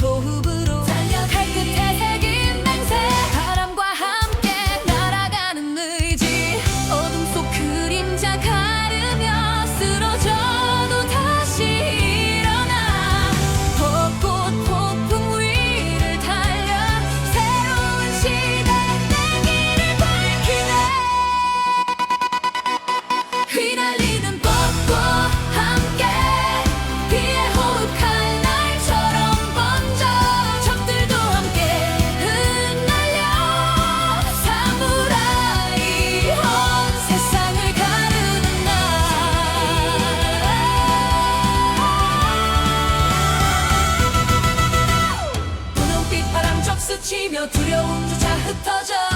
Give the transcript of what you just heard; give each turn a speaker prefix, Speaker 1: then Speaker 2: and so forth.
Speaker 1: hope. 치며 두려움조차 흩어져.